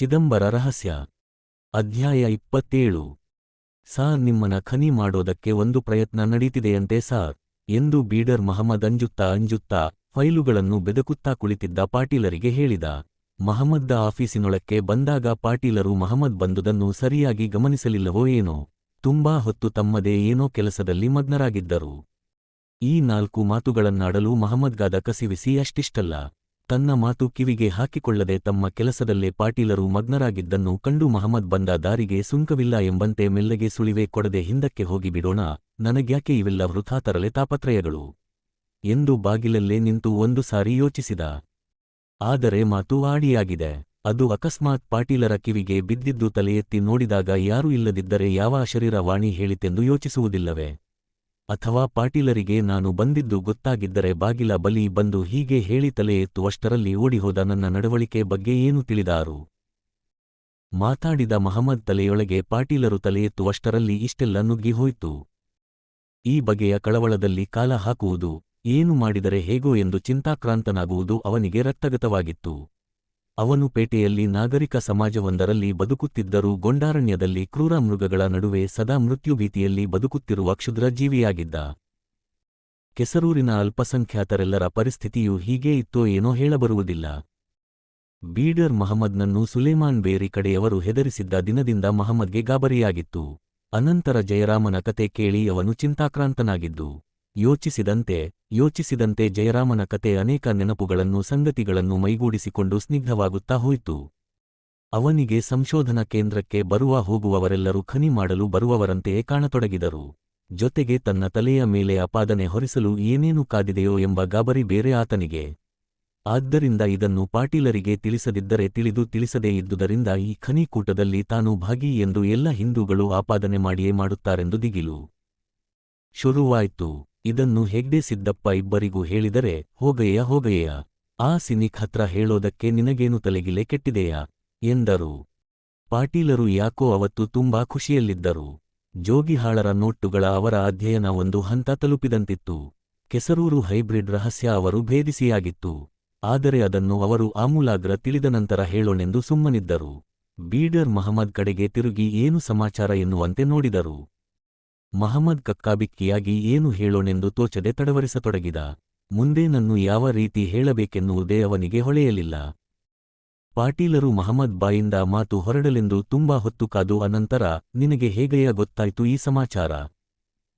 ಚಿದಂಬರ ರಹಸ್ಯ. ಅಧ್ಯಾಯ ಇಪ್ಪತ್ತೇಳು. ಸಾರ್ ನಿಮ್ಮನ ಖನಿ ಮಾಡೋದಕ್ಕೆ ಒಂದು ಪ್ರಯತ್ನ ನಡೀತಿದೆಯಂತೆ ಸಾರ್, ಎಂದು ಬೀಡರ್ ಮಹಮ್ಮದ್ ಅಂಜುತ್ತಾ ಅಂಜುತ್ತಾ ಫೈಲುಗಳನ್ನು ಬೆದಕುತ್ತಾ ಕುಳಿತಿದ್ದ ಪಾಟೀಲರಿಗೆ ಹೇಳಿದ. ಮಹಮ್ಮದ್ದ ಆಫೀಸಿನೊಳಕ್ಕೆ ಬಂದಾಗ ಪಾಟೀಲರು ಮಹಮ್ಮದ್ ಬಂದುದನ್ನು ಸರಿಯಾಗಿ ಗಮನಿಸಲಿಲ್ಲವೋ ಏನೋ, ತುಂಬಾ ಹೊತ್ತು ತಮ್ಮದೇ ಏನೋ ಕೆಲಸದಲ್ಲಿ ಮಗ್ನರಾಗಿದ್ದರು. ಈ ನಾಲ್ಕು ಮಾತುಗಳನ್ನಾಡಲು ಮಹಮ್ಮದ್ಗಾದ ಕಸಿವಿಸಿ ಅಷ್ಟಿಷ್ಟಲ್ಲ. ತನ್ನ ಮಾತು ಕಿವಿಗೆ ಹಾಕಿಕೊಳ್ಳದೆ ತಮ್ಮ ಕೆಲಸದಲ್ಲೇ ಪಾಟೀಲರು ಮಗ್ನರಾಗಿದ್ದನ್ನು ಕಂಡು ಮಹಮ್ಮದ್ ಬಂದ ದಾರಿಗೆ ಸುಂಕವಿಲ್ಲ ಎಂಬಂತೆ ಮೆಲ್ಲಗೆ ಸುಳಿವೆ ಕೊಡದೆ ಹಿಂದಕ್ಕೆ ಹೋಗಿಬಿಡೋಣ ನನಗ್ಯಾಕೆ ಇವೆಲ್ಲ ವೃಥಾ ತರಲೆ ತಾಪತ್ರಯಗಳು? ಎಂದು ಬಾಗಿಲಲ್ಲೇ ನಿಂತು ಒಂದು ಸಾರಿ ಯೋಚಿಸಿದ. ಆದರೆ ಮಾತು ಆಡಿಯಾಗಿದೆ. ಅದು ಅಕಸ್ಮಾತ್ ಪಾಟೀಲರ ಕಿವಿಗೆ ಬಿದ್ದಿದ್ದು ತಲೆಯೆತ್ತಿ ನೋಡಿದಾಗ ಯಾರೂ ಇಲ್ಲದಿದ್ದರೆ ಯಾವ ಶರೀರ ವಾಣಿ ಹೇಳಿತೆಂದು ಯೋಚಿಸುವುದಿಲ್ಲವೇ. ಅಥವಾ ಪಾಟೀಲರಿಗೆ ನಾನು ಬಂದಿದ್ದು ಗೊತ್ತಾಗಿದ್ದರೆ ಬಾಗಿಲ ಬಲಿ ಬಂದು ಹೀಗೆ ಹೇಳಿ ತಲೆ ಎತ್ತುವಷ್ಟರಲ್ಲಿ ಓಡಿಹೋದ ನನ್ನ ನಡವಳಿಕೆ ಬಗ್ಗೆ ಏನು ತಿಳಿದಾರು? ಮಾತಾಡಿದ ಮಹಮ್ಮದ್ ತಲೆಯೊಳಗೆ ಪಾಟೀಲರು ತಲೆ ಎತ್ತುವಷ್ಟರಲ್ಲಿ ಇಷ್ಟೆಲ್ಲ ನುಗ್ಗಿಹೋಯ್ತು ಈ ಬಗೆಯ ಕಳವಳದಲ್ಲಿ ಕಾಲ ಹಾಕುವುದು, ಏನು ಮಾಡಿದರೆ ಹೇಗೋ ಎಂದು ಚಿಂತಾಕ್ರಾಂತನಾಗುವುದು ಅವನಿಗೆ ರಕ್ತಗತವಾಗಿತ್ತು. ಅವನು ಪೇಟೆಯಲ್ಲಿ ನಾಗರಿಕ ಸಮಾಜವೊಂದರಲ್ಲಿ ಬದುಕುತ್ತಿದ್ದರೂ ಗೊಂಡಾರಣ್ಯದಲ್ಲಿ ಕ್ರೂರ ಮೃಗಗಳ ನಡುವೆ ಸದಾ ಮೃತ್ಯುಭೀತಿಯಲ್ಲಿ ಬದುಕುತ್ತಿರುವ ಕ್ಷುದ್ರಜೀವಿಯಾಗಿದ್ದ ಕೆಸರೂರಿನ ಅಲ್ಪಸಂಖ್ಯಾತರೆಲ್ಲರ ಪರಿಸ್ಥಿತಿಯು ಹೀಗೇ ಇತ್ತೋ ಏನೋ ಹೇಳಬರುವುದಿಲ್ಲ. ಬೀಡರ್ ಮಹಮ್ಮದ್ನನ್ನು ಸುಲೇಮಾನ್ ಬೇರಿ ಕಡೆಯವರು ಹೆದರಿಸಿದ್ದ ದಿನದಿಂದ ಮಹಮ್ಮದ್ಗೆ ಗಾಬರಿಯಾಗಿತ್ತು. ಅನಂತರ ಜಯರಾಮನ ಕತೆ ಕೇಳಿ ಅವನು ಚಿಂತಾಕ್ರಾಂತನಾಗಿದ್ದು. ಯೋಚಿಸಿದಂತೆ ಯೋಚಿಸಿದಂತೆ ಜಯರಾಮನ ಕತೆ ಅನೇಕ ನೆನಪುಗಳನ್ನು ಸಂಗತಿಗಳನ್ನು ಮೈಗೂಡಿಸಿಕೊಂಡು ಸ್ನಿಗ್ಧವಾಗುತ್ತಾ ಹೋಯಿತು. ಅವನಿಗೆ ಸಂಶೋಧನಾ ಕೇಂದ್ರಕ್ಕೆ ಬರುವ ಹೋಗುವವರೆಲ್ಲರೂ ಖನಿ ಮಾಡಲು ಬರುವವರಂತೆಯೇ ಕಾಣತೊಡಗಿದರು. ಜೊತೆಗೆ ತನ್ನ ತಲೆಯ ಮೇಲೆ ಅಪಾದನೆ ಹೊರಿಸಲು ಏನೇನು ಕಾದಿದೆಯೋ ಎಂಬ ಗಾಬರಿ ಬೇರೆ ಆತನಿಗೆ. ಆದ್ದರಿಂದ ಇದನ್ನು ಪಾಟೀಲರಿಗೆ ತಿಳಿಸದಿದ್ದರೆ ತಿಳಿದು ತಿಳಿಸದೇ ಇದ್ದುದರಿಂದ ಈ ಖನಿಕೂಟದಲ್ಲಿ ತಾನು ಭಾಗಿ ಎಂದು ಎಲ್ಲ ಹಿಂದೂಗಳು ಆಪಾದನೆ ಮಾಡಿಯೇ ಮಾಡುತ್ತಾರೆಂದು ದಿಗಿಲು. ಶುರುವಾಯ್ತು. ಇದನ್ನು ಹೆಗ್ಡೆ ಸಿದ್ದಪ್ಪ ಇಬ್ಬರಿಗೂ ಹೇಳಿದರೆ, ಹೋಗಯ್ಯ ಹೋಗಯ್ಯ, ಆ ಸಿನಿಕ್ ಹತ್ರ ಹೇಳೋದಕ್ಕೆ ನಿನಗೇನು ತಲೆಗಿಲೆ ಕೆಟ್ಟಿದೆಯಾ? ಎಂದರು. ಪಾಟೀಲರು ಯಾಕೋ ಅವತ್ತು ತುಂಬಾ ಖುಷಿಯಲ್ಲಿದ್ದರು. ಜೋಗಿಹಾಳರ ನೋಟುಗಳ ಅವರ ಅಧ್ಯಯನ ಒಂದು ಹಂತ ತಲುಪಿದಂತಿತ್ತು. ಕೆಸರೂರು ಹೈಬ್ರಿಡ್ ರಹಸ್ಯ ಅವರು ಭೇದಿಸಿಯಾಗಿತ್ತು. ಆದರೆ ಅದನ್ನು ಅವರು ಆಮೂಲಾಗ್ರ ತಿಳಿದ ನಂತರ ಹೇಳೋಣೆಂದು ಸುಮ್ಮನಿದ್ದರು. ಬೀಡರ್ ಮಹಮ್ಮದ್ ಕಡೆಗೆ ತಿರುಗಿ ಏನು ಸಮಾಚಾರ ಎನ್ನುವಂತೆ ನೋಡಿದರು. ಮಹಮ್ಮದ್ ಕಕ್ಕಾಬಿಕ್ಕಿಯಾಗಿ ಏನು ಹೇಳೋನೆಂದು ತೋಚದೆ ತಡವರಿಸತೊಡಗಿದ. ಮುಂದೆ ನನ್ನು ಯಾವ ರೀತಿ ಹೇಳಬೇಕೆನ್ನುವುದೇ ಅವನಿಗೆ ಹೊಳೆಯಲಿಲ್ಲ. ಪಾಟೀಲರು ಮಹಮ್ಮದ್ ಬಾಯಿಂದ ಮಾತು ಹೊರಡಲೆಂದು ತುಂಬಾ ಹೊತ್ತು ಕಾದು ಅನಂತರ, ನಿನಗೆ ಹೇಗಯ್ಯ ಗೊತ್ತಾಯ್ತು ಈ ಸಮಾಚಾರ?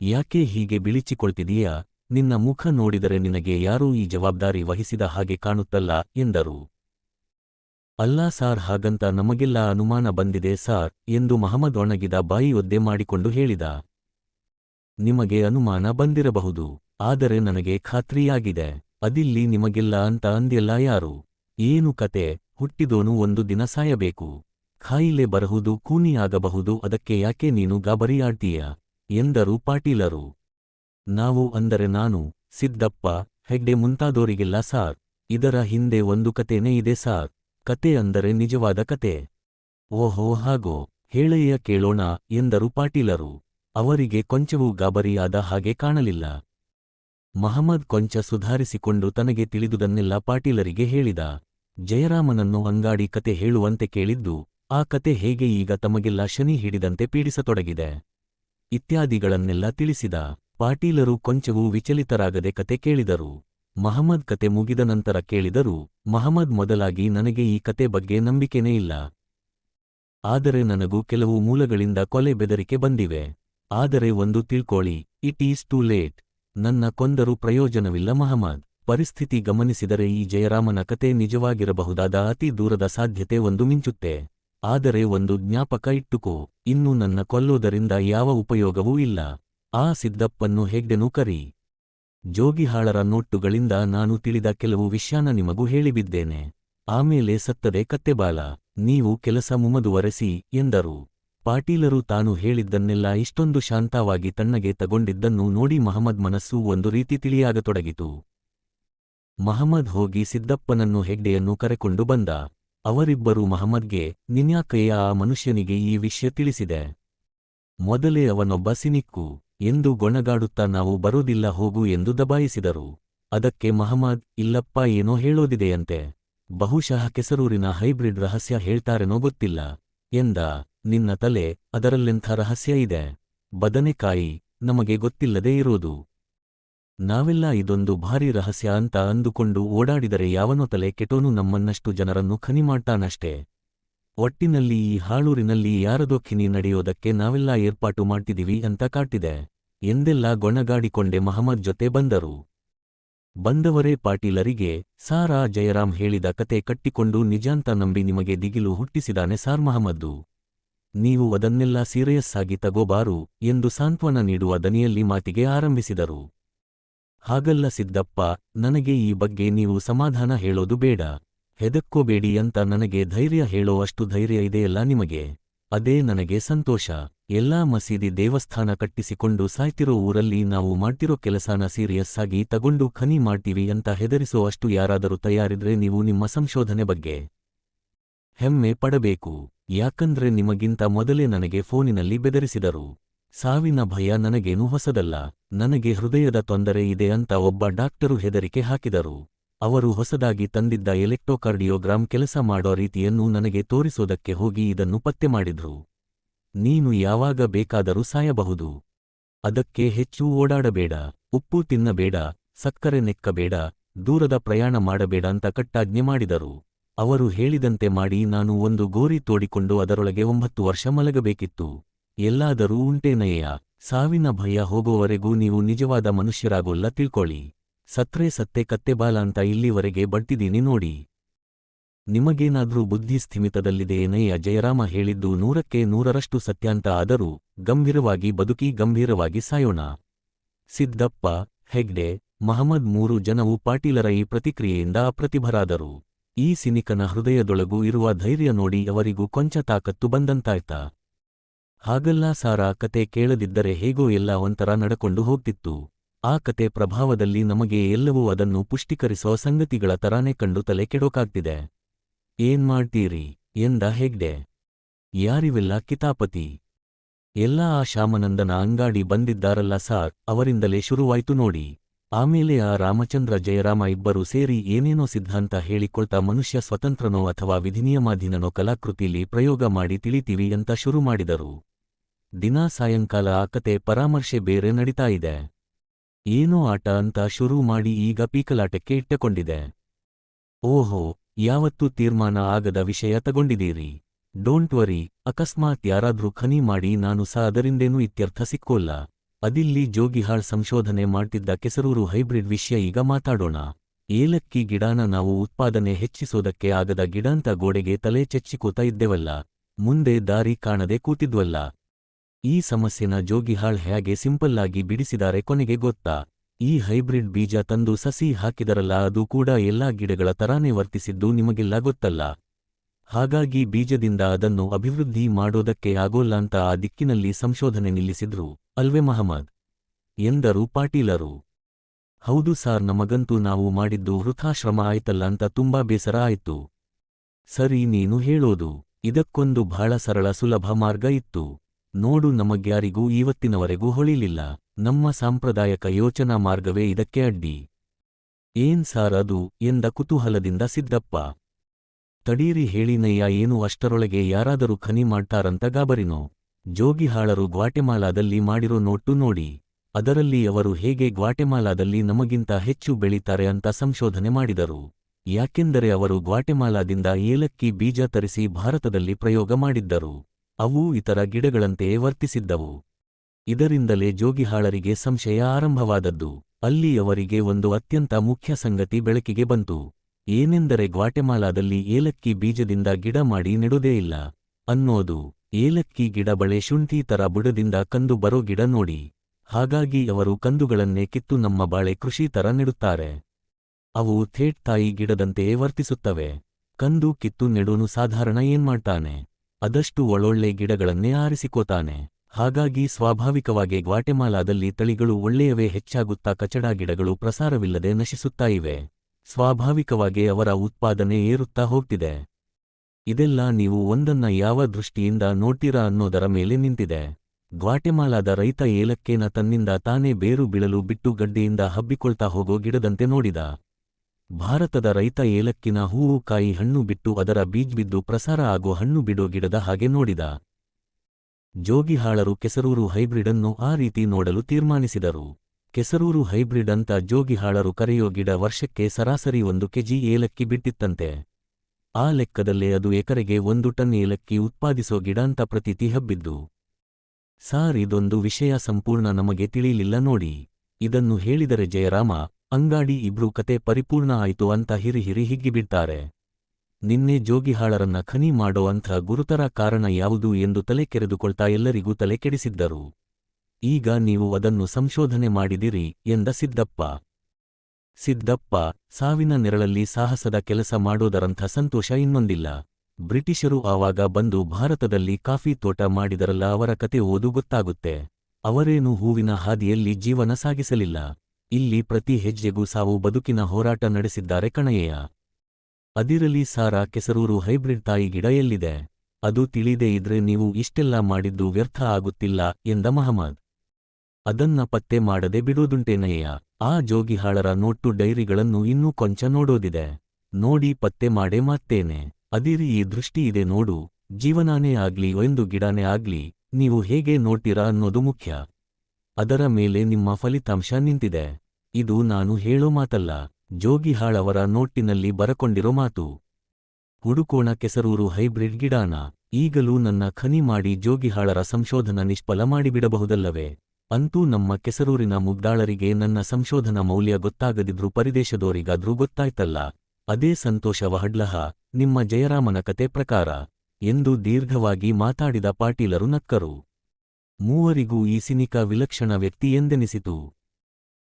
ಯಾಕೆ ಹೀಗೆ ಬಿಳಿಚಿಕೊಳ್ತಿದೀಯಾ? ನಿನ್ನ ಮುಖ ನೋಡಿದರೆ ನಿನಗೆ ಯಾರೂ ಈ ಜವಾಬ್ದಾರಿ ವಹಿಸಿದ ಹಾಗೆ ಕಾಣುತ್ತಲ್ಲ, ಎಂದರು. ಅಲ್ಲಾ ಸಾರ್ ಹಾಗಂತ ನಮಗೆಲ್ಲ ಅನುಮಾನ ಬಂದಿದೆ ಸಾರ್, ಎಂದು ಮಹಮ್ಮದ್ ಒಣಗಿದ ಬಾಯಿ ಒದ್ದೆ ಮಾಡಿಕೊಂಡು ಹೇಳಿದ. ನಿಮಗೆ ಅನುಮಾನ ಬಂದಿರಬಹುದು. ಆದರೆ ನನಗೆ ಖಾತ್ರಿಯಾಗಿದೆ. ಅದಿಲ್ಲಿ ನಿಮಗೆಲ್ಲ ಅಂತ ಅಂದಿಲ್ಲ ಯಾರು? ಏನು ಕತೆ? ಹುಟ್ಟಿದೋನು ಒಂದು ದಿನ ಸಾಯಬೇಕು. ಖಾಯಿಲೆ ಬರಹುದು ಕೂನಿಯಾಗಬಹುದು ಅದಕ್ಕೆ ಯಾಕೆ ನೀನು ಗಾಬರಿಯಾಡ್ತೀಯ? ಎಂದರು ಪಾಟೀಲರು. ನಾವು ಅಂದರೆ ನಾನು, ಸಿದ್ದಪ್ಪ, ಹೆಗ್ಡೆ ಮುಂತಾದೋರಿಗೆಲ್ಲ ಸಾರ್. ಇದರ ಹಿಂದೆ ಒಂದು ಕತೆನೇ ಇದೆ ಸಾರ್. ಕತೆ ಅಂದರೆ ನಿಜವಾದ ಕತೆ. ಓಹೋ, ಹಾಗೋ. ಹೇಳೆಯ ಕೇಳೋಣ, ಎಂದರು ಪಾಟೀಲರು. ಅವರಿಗೆ ಕೊಂಚವೂ ಗಾಬರಿಯಾದ ಹಾಗೆ ಕಾಣಲಿಲ್ಲ. ಮಹಮ್ಮದ್ ಕೊಂಚ ಸುಧಾರಿಸಿಕೊಂಡು ತನಗೆ ತಿಳಿದುದನ್ನೆಲ್ಲ ಪಾಟೀಲರಿಗೆ ಹೇಳಿದ. ಜಯರಾಮನನ್ನು ಅಂಗಾಡಿ ಕತೆ ಹೇಳುವಂತೆ ಕೇಳಿದ್ದು, ಆ ಕತೆ ಹೇಗೆ ಈಗ ತಮಗೆಲ್ಲ ಶನಿ ಹಿಡಿದಂತೆ ಪೀಡಿಸತೊಡಗಿದೆ. ಇತ್ಯಾದಿಗಳನ್ನೆಲ್ಲ ತಿಳಿಸಿದ. ಪಾಟೀಲರು ಕೊಂಚವೂ ವಿಚಲಿತರಾಗದೆ ಕತೆ ಕೇಳಿದರು. ಮಹಮ್ಮದ್ ಕತೆ ಮುಗಿದ ನಂತರ ಕೇಳಿದರು, ಮಹಮ್ಮದ್ ಮೊದಲಾಗಿ ನನಗೆ ಈ ಕತೆ ಬಗ್ಗೆ ನಂಬಿಕೆನೇ ಇಲ್ಲ. ಆದರೆ ನನಗೂ ಕೆಲವು ಮೂಲಗಳಿಂದ ಕೊಲೆ ಬೆದರಿಕೆ ಬಂದಿವೆ. ಆದರೆ ಒಂದು ತಿಳ್ಕೊಳ್ಳಿ, ಇಟ್ ಈಸ್ ಟೂ ಲೇಟ್. ನನ್ನ ಕೊಂದರು ಪ್ರಯೋಜನವಿಲ್ಲ ಮಹಮ್ಮದ್. ಪರಿಸ್ಥಿತಿ ಗಮನಿಸಿದರೆ ಈ ಜಯರಾಮನ ಕತೆ ನಿಜವಾಗಿರಬಹುದಾದ ಅತಿ ದೂರದ ಸಾಧ್ಯತೆ ಒಂದು ಮಿಂಚುತ್ತೆ. ಆದರೆ ಒಂದು ಜ್ಞಾಪಕ ಇಟ್ಟುಕೋ, ಇನ್ನು ನನ್ನ ಕೊಲ್ಲೋದರಿಂದ ಯಾವ ಉಪಯೋಗವೂ ಇಲ್ಲ. ಆ ಸಿದ್ದಪ್ಪನ್ನು ಹೆಗ್ಡೆನೂ ಕರಿ? ಜೋಗಿಹಾಳರ ನೋಟುಗಳಿಂದ ನಾನು ತಿಳಿದ ಕೆಲವು ವಿಷಯನ ನಿಮಗೂ ಹೇಳಿಬಿದ್ದೇನೆ. ಆಮೇಲೆ ಸತ್ತದೆ ಕತ್ತೆಬಾಲ. ನೀವು ಕೆಲಸ ಮುಮದುವರೆಸಿ, ಎಂದರು. ಪಾಟೀಲರು ತಾನು ಹೇಳಿದ್ದನ್ನೆಲ್ಲ ಇಷ್ಟೊಂದು ಶಾಂತವಾಗಿ ತಣ್ಣಗೆ ತಗೊಂಡಿದ್ದನ್ನು ನೋಡಿ ಮಹಮ್ಮದ್ ಮನಸ್ಸು ಒಂದು ರೀತಿ ತಿಳಿಯಾಗತೊಡಗಿತು. ಮಹಮ್ಮದ್ ಹೋಗಿ ಸಿದ್ದಪ್ಪನನ್ನು ಹೆಗ್ಡೆಯನ್ನು ಕರೆಕೊಂಡು ಬಂದ. ಅವರಿಬ್ಬರೂ ಮಹಮ್ಮದ್ಗೆ, ನಿನ್ಯಾಕಯ್ಯ ಆ ಮನುಷ್ಯನಿಗೆ ಈ ವಿಷಯ ತಿಳಿಸಿದೆ. ಮೊದಲೇ ಅವನೊಬ್ಬ ಸಿನಿಕ್ಕು, ಎಂದು ಗೊಣಗಾಡುತ್ತಾ ನಾವು ಬರೋದಿಲ್ಲ ಹೋಗು ಎಂದು ದಬಾಯಿಸಿದರು. ಅದಕ್ಕೆ ಮಹಮ್ಮದ್, ಇಲ್ಲಪ್ಪ ಏನೋ ಹೇಳೋದಿದೆಯಂತೆ. ಬಹುಶಃ ಕೆಸರೂರಿನ ಹೈಬ್ರಿಡ್ ರಹಸ್ಯ ಹೇಳ್ತಾರೆನೋ ಗೊತ್ತಿಲ್ಲ, ಎಂದ. ನಿನ್ನ ತಲೆ ಅದರಲ್ಲೆಂಥ ರಹಸ್ಯ ಇದೆ. ಬದನೆಕಾಯಿ ನಮಗೆ ಗೊತ್ತಿಲ್ಲದೇ ಇರೋದು ನಾವೆಲ್ಲ ಇದೊಂದು ಭಾರಿ ರಹಸ್ಯ ಅಂತ ಅಂದುಕೊಂಡು ಓಡಾಡಿದರೆ ಯಾವನೋ ತಲೆ ಕೆಟೋನು ನಮ್ಮನ್ನಷ್ಟು ಜನರನ್ನು ಖನಿ ಮಾಡ್ತಾನಷ್ಟೇ. ಒಟ್ಟಿನಲ್ಲಿ ಈ ಹಾಳೂರಿನಲ್ಲಿ ಯಾರದೋ ಖಿನಿ ನಡೆಯೋದಕ್ಕೆ ನಾವೆಲ್ಲ ಏರ್ಪಾಟು ಮಾಡ್ತಿದೀವಿ ಅಂತ ಕಾಟಿದೆ. ಎಂದೆಲ್ಲ ಗೊಣಗಾಡಿಕೊಂಡೆ ಮಹಮ್ಮದ್ ಜೊತೆ ಬಂದರು. ಬಂದವರೇ ಪಾಟೀಲರಿಗೆ, ಸಾರಾ ಜಯರಾಮ್ ಹೇಳಿದ ಕತೆ ಕಟ್ಟಿಕೊಂಡು ನಿಜಾಂತ ನಂಬಿ ನಿಮಗೆ ದಿಗಿಲು ಹುಟ್ಟಿಸಿದಾನೆ ಸಾರ್ ಮಹಮ್ಮದ್ದು. ನೀವು ಅದನ್ನೆಲ್ಲ ಸೀರಿಯಸ್ ಆಗಿ ತಗೋಬಾರು ಎಂದು ಸಾಂತ್ವನ ನೀಡುವ ದನಿಯಲ್ಲಿ ಮಾತಿಗೆ ಆರಂಭಿಸಿದರು. ಹಾಗಲ್ಲ ಸಿದ್ದಪ್ಪ, ನನಗೆ ಈ ಬಗ್ಗೆ ನೀವು ಸಮಾಧಾನ ಹೇಳೋದು ಬೇಡ. ಹೆದಕ್ಕೋಬೇಡಿ ಅಂತ ನನಗೆ ಧೈರ್ಯ ಹೇಳೋ ಅಷ್ಟು ಧೈರ್ಯ ಇದೆಯಲ್ಲ ನಿಮಗೆ. ಅದೇ ನನಗೆ ಸಂತೋಷ. ಎಲ್ಲಾ ಮಸೀದಿ ದೇವಸ್ಥಾನ ಕಟ್ಟಿಸಿಕೊಂಡು ಸಾಯ್ತಿರೋ ಊರಲ್ಲಿ ನಾವು ಮಾಡ್ತಿರೋ ಕೆಲಸನ ಸೀರಿಯಸ್ ಆಗಿ ತಗೊಂಡು ಖನಿ ಮಾಡ್ತೀವಿ ಅಂತ ಹೆದರಿಸೋ ಅಷ್ಟು ಯಾರಾದರೂ ತಯಾರಿದ್ರೆ ನೀವು ನಿಮ್ಮ ಸಂಶೋಧನೆ ಬಗ್ಗೆ ಹೆಮ್ಮೆ ಪಡಬೇಕು. ಯಾಕಂದ್ರೆ ನಿಮಗಿಂತ ಮೊದಲೇ ನನಗೆ ಫೋನಿನಲ್ಲಿ ಬೆದರಿಸಿದರು. ಸಾವಿನ ಭಯ ನನಗೇನು ಹೊಸದಲ್ಲ. ನನಗೆ ಹೃದಯದ ತೊಂದರೆ ಇದೆ ಅಂತ ಒಬ್ಬ ಡಾಕ್ಟರು ಹೆದರಿಕೆ ಹಾಕಿದರು. ಅವರು ಹೊಸದಾಗಿ ತಂದಿದ್ದ ಎಲೆಕ್ಟ್ರೋಕಾರ್ಡಿಯೋಗ್ರಾಮ್ ಕೆಲಸ ಮಾಡೋ ರೀತಿಯನ್ನು ನನಗೆ ತೋರಿಸೋದಕ್ಕೆ ಹೋಗಿ ಇದನ್ನು ಪತ್ತೆ ಮಾಡಿದ್ರು. ನೀನು ಯಾವಾಗ ಬೇಕಾದರೂ ಸಾಯಬಹುದು. ಅದಕ್ಕೆ ಹೆಚ್ಚು ಓಡಾಡಬೇಡ. ಉಪ್ಪು ತಿನ್ನಬೇಡ. ಸಕ್ಕರೆ ನೆಕ್ಕಬೇಡ. ದೂರದ ಪ್ರಯಾಣ ಮಾಡಬೇಡ ಅಂತ ಕಟ್ಟಾಜ್ಞೆ ಮಾಡಿದರು. ಅವರು ಹೇಳಿದಂತೆ ಮಾಡಿ ನಾನು ಒಂದು ಗೋರಿ ತೋಡಿಕೊಂಡು ಅದರೊಳಗೆ ಒಂಬತ್ತು ವರ್ಷ ಮಲಗಬೇಕಿತ್ತು. ಎಲ್ಲಾದರೂ ಉಂಟೇನಯ್ಯ ಸಾವಿನ ಭಯ ಹೋಗುವವರೆಗೂ ನೀವು ನಿಜವಾದ ಮನುಷ್ಯರಾಗೋಲ್ಲ ತಿಳ್ಕೊಳ್ಳಿ. ಸತ್ರೆ ಸತ್ತೆ ಕತ್ತೆಬಾಲ ಅಂತ ಇಲ್ಲಿವರೆಗೆ ಬಡ್ತಿದ್ದೀನಿ ನೋಡಿ. ನಿಮಗೇನಾದ್ರೂ ಬುದ್ಧಿ ಸ್ಥಿಮಿತದಲ್ಲಿದೆಯೇನಯ್ಯ ಜಯರಾಮ ಹೇಳಿದ್ದು ನೂರಕ್ಕೆ ನೂರರಷ್ಟು ಸತ್ಯಾಂತ ಆದರೂ ಗಂಭೀರವಾಗಿ ಬದುಕಿ ಗಂಭೀರವಾಗಿ ಸಾಯೋಣ. ಸಿದ್ದಪ್ಪ, ಹೆಗ್ಡೆ, ಮಹಮ್ಮದ್ ಮೂರು ಜನವು ಪಾಟೀಲರ ಈ ಪ್ರತಿಕ್ರಿಯೆಯಿಂದ ಅಪ್ರತಿಭರಾದರು. ಈ ಸಿನಿಕನ ಹೃದಯದೊಳಗೂ ಇರುವ ಧೈರ್ಯ ನೋಡಿ ಅವರಿಗೂ ಕೊಂಚ ತಾಕತ್ತು ಬಂದಂತಾಯ್ತ? ಹಾಗಲ್ಲ ಸಾರ, ಕತೆ ಕೇಳದಿದ್ದರೆ ಹೇಗೋ ಎಲ್ಲ ಒಂಥರ ನಡಕೊಂಡು ಹೋಗ್ತಿತ್ತು. ಆ ಕತೆ ಪ್ರಭಾವದಲ್ಲಿ ನಮಗೆ ಎಲ್ಲವೂ ಅದನ್ನು ಪುಷ್ಟೀಕರಿಸೋ ಸಂಗತಿಗಳ ತರಾನೇ ಕಂಡು ತಲೆ ಕೆಡೋಕಾಗ್ತಿದೆ. ಏನ್ ಮಾಡ್ತೀರಿ? ಎಂದ ಹೆಗ್ಡೆ ಯಾರಿವೆಲ್ಲ ಕಿತಾಪತಿ? ಎಲ್ಲ ಆ ಶಾಮನಂದನ ಅಂಗಾಡಿ ಬಂದಿದ್ದಾರಲ್ಲ ಸಾರ್, ಅವರಿಂದಲೇ ಶುರುವಾಯ್ತು ನೋಡಿ. ಆಮೇಲೆ ಆ ರಾಮಚಂದ್ರ ಜಯರಾಮ ಇಬ್ಬರು ಸೇರಿ ಏನೇನೋ ಸಿದ್ಧಾಂತ ಹೇಳಿಕೊಳ್ತಾ ಮನುಷ್ಯ ಸ್ವತಂತ್ರನೋ ಅಥವಾ ವಿಧಿನಿಯಮಾಧೀನನೋ ಕಲಾಕೃತಿಲಿ ಪ್ರಯೋಗ ಮಾಡಿ ತಿಳಿತೀವಿ ಅಂತ ಶುರು ಮಾಡಿದರು. ದಿನಾ ಸಾಯಂಕಾಲ ಆ ಕತೆ ಪರಾಮರ್ಶೆ ಬೇರೆ ನಡೀತಾ ಇದೆ. ಏನೋ ಆಟ ಅಂತ ಶುರು ಮಾಡಿ ಈಗ ಪೀಕಲಾಟಕ್ಕೆ ಇಟ್ಟಕೊಂಡಿದೆ. ಓಹೋ, ಯಾವತ್ತೂ ತೀರ್ಮಾನ ಆಗದ ವಿಷಯ ತಗೊಂಡಿದ್ದೀರಿ. ಡೋಂಟ್ ವರಿ, ಅಕಸ್ಮಾತ್ ಯಾರಾದ್ರೂ ಖನಿ ಮಾಡಿ ನಾನು ಸಹ ಅದರಿಂದೇನೂ ಇತ್ಯರ್ಥ ಸಿಕ್ಕೋಲ್ಲ. ಅದಿಲ್ಲಿ ಜೋಗಿಹಾಳ್ ಸಂಶೋಧನೆ ಮಾಡ್ತಿದ್ದ ಕೆಸರೂರು ಹೈಬ್ರಿಡ್ ವಿಷಯ ಈಗ ಮಾತಾಡೋಣ. ಏಲಕ್ಕಿ ಗಿಡಾನ ನಾವು ಉತ್ಪಾದನೆ ಹೆಚ್ಚಿಸೋದಕ್ಕೆ ಆಗದ ಗಿಡಾಂತ ಗೋಡೆಗೆ ತಲೆ ಚೆಚ್ಚಿಕೋತ ಇದ್ದೆವಲ್ಲ, ಮುಂದೆ ದಾರಿ ಕಾಣದೆ ಕೂತಿದ್ವಲ್ಲ. ಈ ಸಮಸ್ಯೆನ ಜೋಗಿಹಾಳ್ ಹೇಗೆ ಸಿಂಪಲ್ಲಾಗಿ ಬಿಡಿಸಿದಾರೆ ಕೊನೆಗೆ ಗೊತ್ತಾ. ಈ ಹೈಬ್ರಿಡ್ ಬೀಜ ತಂದು ಸಸಿ ಹಾಕಿದರಲ್ಲ, ಅದು ಕೂಡ ಎಲ್ಲಾ ಗಿಡಗಳ ತರಾನೇ ವರ್ತಿಸಿದ್ದು ನಿಮಗೆಲ್ಲ ಗೊತ್ತಲ್ಲ. ಹಾಗಾಗಿ ಬೀಜದಿಂದ ಅದನ್ನು ಅಭಿವೃದ್ಧಿ ಮಾಡೋದಕ್ಕೆ ಆಗೋಲ್ಲ ಅಂತ ಆ ದಿಕ್ಕಿನಲ್ಲಿ ಸಂಶೋಧನೆ ನಿಲ್ಲಿಸಿದ್ರು. ಅಲ್ವೆ ಮಹಮ್ಮದ್? ಎಂದರು ಪಾಟೀಲರು. ಹೌದು ಸಾರ್, ನಮಗಂತೂ ನಾವು ಮಾಡಿದ್ದು ವೃಥಾಶ್ರಮ ಆಯ್ತಲ್ಲ ಅಂತ ತುಂಬಾ ಬೇಸರ ಆಯ್ತು. ಸರಿ, ನೀನು ಹೇಳೋದು. ಇದಕ್ಕೊಂದು ಬಹಳ ಸರಳ ಸುಲಭ ಮಾರ್ಗ ಇತ್ತು. ನೋಡು, ನಮಗ್ಯಾರಿಗೂ ಇವತ್ತಿನವರೆಗೂ ಹೊಳಿಲಿಲ್ಲ. ನಮ್ಮ ಸಾಂಪ್ರದಾಯಕ ಯೋಚನಾ ಮಾರ್ಗವೇ ಇದಕ್ಕೆ ಅಡ್ಡಿ. ಏನ್ ಸಾರ್ ಅದು? ಎಂದ ಕುತೂಹಲದಿಂದ ಸಿದ್ದಪ್ಪ. ತಡೀರಿ ಹೇಳಿನಯ್ಯ ಏನು ಅಷ್ಟರೊಳಗೆ ಯಾರಾದರೂ ಖನಿ ಮಾಡ್ತಾರಂತ ಗಾಬರಿನೋ. ಜೋಗಿಹಾಳರು ಗ್ವಾಟೆಮಾಲಾದಲ್ಲಿ ಮಾಡಿರೋ ನೋಟು ನೋಡಿ. ಅದರಲ್ಲಿ ಅವರು ಹೇಗೆ ಗ್ವಾಟೆಮಾಲಾದಲ್ಲಿ ನಮಗಿಂತ ಹೆಚ್ಚು ಬೆಳೀತಾರೆ ಅಂತ ಸಂಶೋಧನೆ ಮಾಡಿದರು. ಯಾಕೆಂದರೆ ಅವರು ಗ್ವಾಟೆಮಾಲಾದಿಂದ ಏಲಕ್ಕಿ ಬೀಜ ತರಿಸಿ ಭಾರತದಲ್ಲಿ ಪ್ರಯೋಗ ಮಾಡಿದ್ದರು. ಅವು ಇತರ ಗಿಡಗಳಂತೆಯೇ ವರ್ತಿಸಿದ್ದವು. ಇದರಿಂದಲೇ ಜೋಗಿಹಾಳರಿಗೆ ಸಂಶಯ ಆರಂಭವಾದದ್ದು. ಅಲ್ಲಿ ಅವರಿಗೆ ಒಂದು ಅತ್ಯಂತ ಮುಖ್ಯ ಸಂಗತಿ ಬೆಳಕಿಗೆ ಬಂತು. ಏನೆಂದರೆ ಗ್ವಾಟೆಮಾಲಾದಲ್ಲಿ ಏಲಕ್ಕಿ ಬೀಜದಿಂದ ಗಿಡ ಮಾಡಿ ನೆಡುವುದೇ ಇಲ್ಲ. ಅನ್ನೋದು, ಏಲಕ್ಕಿ ಗಿಡ ಬಳೆ ಶುಂಠಿ ತರ ಬುಡದಿಂದ ಕಂದು ಬರೋ ಗಿಡ ನೋಡಿ. ಹಾಗಾಗಿ ಅವರು ಕಂದುಗಳನ್ನೇ ಕಿತ್ತು ನಮ್ಮ ಬಾಳೆ ಕೃಷಿ ತರ ನೆಡುತ್ತಾರೆ. ಅವು ಥೇಟ್ ತಾಯಿ ಗಿಡದಂತೆಯೇ ವರ್ತಿಸುತ್ತವೆ. ಕಂದು ಕಿತ್ತು ನೆಡೋನು ಸಾಧಾರಣ ಏನ್ಮಾಡ್ತಾನೆ ಅದಷ್ಟು ಒಳ್ಳೊಳ್ಳೆ ಗಿಡಗಳನ್ನೇ ಆರಿಸಿಕೋತಾನೆ. ಹಾಗಾಗಿ ಸ್ವಾಭಾವಿಕವಾಗಿ ಗ್ವಾಟೆಮಾಲಾದಲ್ಲಿ ತಳಿಗಳು ಒಳ್ಳೆಯವೇ ಹೆಚ್ಚಾಗುತ್ತಾ ಕಚಡಾ ಗಿಡಗಳು ಪ್ರಸಾರವಿಲ್ಲದೆ ನಶಿಸುತ್ತಾ ಇವೆ. ಸ್ವಾಭಾವಿಕವಾಗಿ ಅವರ ಉತ್ಪಾದನೆ ಏರುತ್ತಾ ಹೋಗ್ತಿದೆ. ಇದೆಲ್ಲ ನೀವು ಒಂದನ್ನ ಯಾವ ದೃಷ್ಟಿಯಿಂದ ನೋಡ್ತೀರಾ ಅನ್ನೋದರ ಮೇಲೆ ನಿಂತಿದೆ. ಗ್ವಾಟೆಮಾಲಾದ ರೈತ ಏಲಕ್ಕೇನ ತನ್ನಿಂದ ತಾನೇ ಬೇರು ಬೀಳಲು ಬಿಟ್ಟು ಗಡ್ಡೆಯಿಂದ ಹಬ್ಬಿಕೊಳ್ತಾ ಹೋಗೋ ಗಿಡದಂತೆ ನೋಡಿದ. ಭಾರತದ ರೈತ ಏಲಕ್ಕಿನ ಹೂವು ಕಾಯಿ ಹಣ್ಣು ಬಿಟ್ಟು ಅದರ ಬೀಜ್ ಬಿದ್ದು ಪ್ರಸಾರ ಆಗೋ ಹಣ್ಣು ಬಿಡೋ ಗಿಡದ ಹಾಗೆ ನೋಡಿದ. ಜೋಗಿಹಾಳರು ಕೆಸರೂರು ಹೈಬ್ರಿಡನ್ನು ಆ ರೀತಿ ನೋಡಲು ತೀರ್ಮಾನಿಸಿದರು. ಕೆಸರೂರು ಹೈಬ್ರಿಡ್ ಅಂತ ಜೋಗಿಹಾಳರು ಕರೆಯೋ ಗಿಡ ವರ್ಷಕ್ಕೆ ಸರಾಸರಿ ಒಂದು ಕೆಜಿ ಏಲಕ್ಕಿ ಬಿಟ್ಟಿತ್ತಂತೆ. ಆ ಲೆಕ್ಕದಲ್ಲೇ ಅದು ಎಕರೆಗೆ ಒಂದು ಟನ್ ಏಲಕ್ಕಿ ಉತ್ಪಾದಿಸೋ ಗಿಡಾಂತ ಪ್ರತೀತಿ ಹಬ್ಬಿದ್ದು. ಸಾರ್ ಇದೊಂದು ವಿಷಯ ಸಂಪೂರ್ಣ ನಮಗೆ ತಿಳಿಯಲಿಲ್ಲ ನೋಡಿ. ಇದನ್ನು ಹೇಳಿದರೆ ಜಯರಾಮ, ಅಂಗಾಡಿ ಇಬ್ರು ಕತೆ ಪರಿಪೂರ್ಣ ಆಯಿತು ಅಂತ ಹಿರಿಹಿರಿ ಹಿರಿ ಹಿಗ್ಗಿಬಿಡ್ತಾರೆ. ನಿನ್ನೆ ಜೋಗಿಹಾಳರನ್ನ ಖನಿ ಮಾಡೋ ಅಂಥ ಗುರುತರ ಕಾರಣ ಯಾವುದು ಎಂದು ತಲೆ ಕೆರೆದುಕೊಳ್ತಾ ಎಲ್ಲರಿಗೂ ತಲೆ ಕೆಡಿಸಿದ್ದರು. ಈಗ ನೀವು ಅದನ್ನು ಸಂಶೋಧನೆ ಮಾಡಿದಿರಿ ಎಂದ ಸಿದ್ದಪ್ಪ. ಸಿದ್ದಪ್ಪ ಸಾವಿನ ನೆರಳಲ್ಲಿ ಸಾಹಸದ ಕೆಲಸ ಮಾಡೋದರಂಥ ಸಂತೋಷ ಇನ್ನೊಂದಿಲ್ಲ. ಬ್ರಿಟಿಷರು ಆವಾಗ ಬಂದು ಭಾರತದಲ್ಲಿ ಕಾಫಿ ತೋಟ ಮಾಡಿದರಲ್ಲ ಅವರ ಕತೆ ಓದು ಗೊತ್ತಾಗುತ್ತೆ. ಅವರೇನು ಹೂವಿನ ಹಾದಿಯಲ್ಲಿ ಜೀವನ ಸಾಗಿಸಲಿಲ್ಲ. ಇಲ್ಲಿ ಪ್ರತಿ ಹೆಜ್ಜೆಗೂ ಸಾವು ಬದುಕಿನ ಹೋರಾಟ ನಡೆಸಿದ್ದಾರೆ ಕಣಯ್ಯ. ಅದಿರಲಿ ಸಾರ ಕೆಸರೂರು ಹೈಬ್ರಿಡ್ ತಾಯಿ ಗಿಡ ಎಲ್ಲಿದೆ? ಅದು ತಿಳಿದೇ ಇದ್ರೆ ನೀವು ಇಷ್ಟೆಲ್ಲ ಮಾಡಿದ್ದು ವ್ಯರ್ಥ ಆಗುತ್ತಿಲ್ಲ ಎಂದ ಮಹಮ್ಮದ್ ಅದನ್ನ ಪತ್ತೆ ಮಾಡದೆ ಬಿಡೋದುಂಟೇನಯ್ಯ ಆ ಜೋಗಿಹಾಳರ ನೋಟು ಡೈರಿಗಳನ್ನು ಇನ್ನೂ ಕೊಂಚ ನೋಡೋದಿದೆ. ನೋಡಿ ಪತ್ತೆ ಮಾಡೇ ಮಾತ್ತೇನೆ. ಅದಿರಿ ಈ ದೃಷ್ಟಿ ಇದೆ ನೋಡು. ಜೀವನಾನೇ ಆಗ್ಲಿ ಒಂದು ಗಿಡನೇ ಆಗ್ಲಿ, ನೀವು ಹೇಗೆ ನೋಡ್ತೀರಾ ಅನ್ನೋದು ಮುಖ್ಯ. ಅದರ ಮೇಲೆ ನಿಮ್ಮ ಫಲಿತಾಂಶ ನಿಂತಿದೆ. ಇದು ನಾನು ಹೇಳೋ ಮಾತಲ್ಲ. ಜೋಗಿಹಾಳವರ ನೋಟಿನಲ್ಲಿ ಬರಕೊಂಡಿರೋ ಮಾತು. ಹುಡುಕೋಣ ಕೆಸರೂರು ಹೈಬ್ರಿಡ್ ಗಿಡಾನ. ಈಗಲೂ ನನ್ನ ಖನಿ ಮಾಡಿ ಜೋಗಿಹಾಳರ ಸಂಶೋಧನ ನಿಷ್ಫಲ ಮಾಡಿಬಿಡಬಹುದಲ್ಲವೇ? ಅಂತೂ ನಮ್ಮ ಕೆಸರೂರಿನ ಮುಗ್ದಾಳರಿಗೆ ನನ್ನ ಸಂಶೋಧನಾ ಮೌಲ್ಯ ಗೊತ್ತಾಗದಿದ್ರೂ ಪರಿದೇಶದೋರಿಗಾದ್ರೂ ಗೊತ್ತಾಯ್ತಲ್ಲ. ಅದೇ ಸಂತೋಷ ವಹಡ್ಲಹ, ನಿಮ್ಮ ಜಯರಾಮನ ಕತೆ ಪ್ರಕಾರ, ಎಂದು ದೀರ್ಘವಾಗಿ ಮಾತಾಡಿದ ಪಾಟೀಲರು ನಕ್ಕರು. ಮೂವರಿಗೂ ಈ ಸಿನಿಕ ವಿಲಕ್ಷಣ ವ್ಯಕ್ತಿ ಎಂದೆನಿಸಿತು.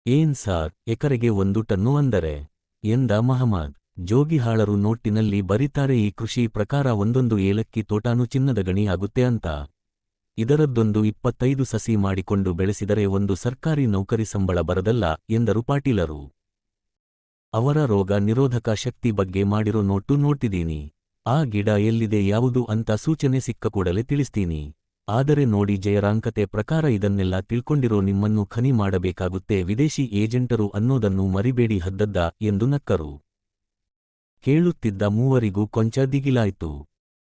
ಏನ್ ಸಾರ್, ಎಕರೆಗೆ ಒಂದು ಟನ್ನು ಅಂದರೆ? ಎಂದ ಮಹಮ್ಮದ್ ಜೋಗಿಹಾಳರು ನೋಟಿನಲ್ಲಿ ಬರಿತಾರೆ ಈ ಕೃಷಿ ಪ್ರಕಾರ ಒಂದೊಂದು ಏಲಕ್ಕಿ ತೋಟಾನು ಚಿನ್ನದ ಗಣಿ ಆಗುತ್ತೆ ಅಂತ. ಇದರದ್ದೊಂದು ಇಪ್ಪತ್ತೈದು ಸಸಿ ಮಾಡಿಕೊಂಡು ಬೆಳೆಸಿದರೆ ಒಂದು ಸರ್ಕಾರಿ ನೌಕರಿ ಸಂಬಳ ಬರದಲ್ಲ, ಎಂದರು ಪಾಟೀಲರು. ಅವರ ರೋಗ ನಿರೋಧಕ ಶಕ್ತಿ ಬಗ್ಗೆ ಮಾಡಿರೋ ನೋಟು ನೋಡ್ತಿದ್ದೀನಿ. ಆ ಗಿಡ ಎಲ್ಲಿದೆ ಯಾವುದು ಅಂತ ಸೂಚನೆ ಸಿಕ್ಕ ಕೂಡಲೇ ತಿಳಿಸ್ತೀನಿ. ಆದರೆ ನೋಡಿ ಜಯರಾಂಕತೆ ಪ್ರಕಾರ ಇದನ್ನೆಲ್ಲ ತಿಳ್ಕೊಂಡಿರೋ ನಿಮ್ಮನ್ನು ಖನಿ ಮಾಡಬೇಕಾಗುತ್ತೆ, ವಿದೇಶಿ ಏಜೆಂಟರು ಅನ್ನೋದನ್ನು ಮರಿಬೇಡಿ ಹದ್ದದ್ದ, ಎಂದು ನಕ್ಕರು. ಕೇಳುತ್ತಿದ್ದ ಮೂವರಿಗೂ ಕೊಂಚ ದಿಗಿಲಾಯ್ತು.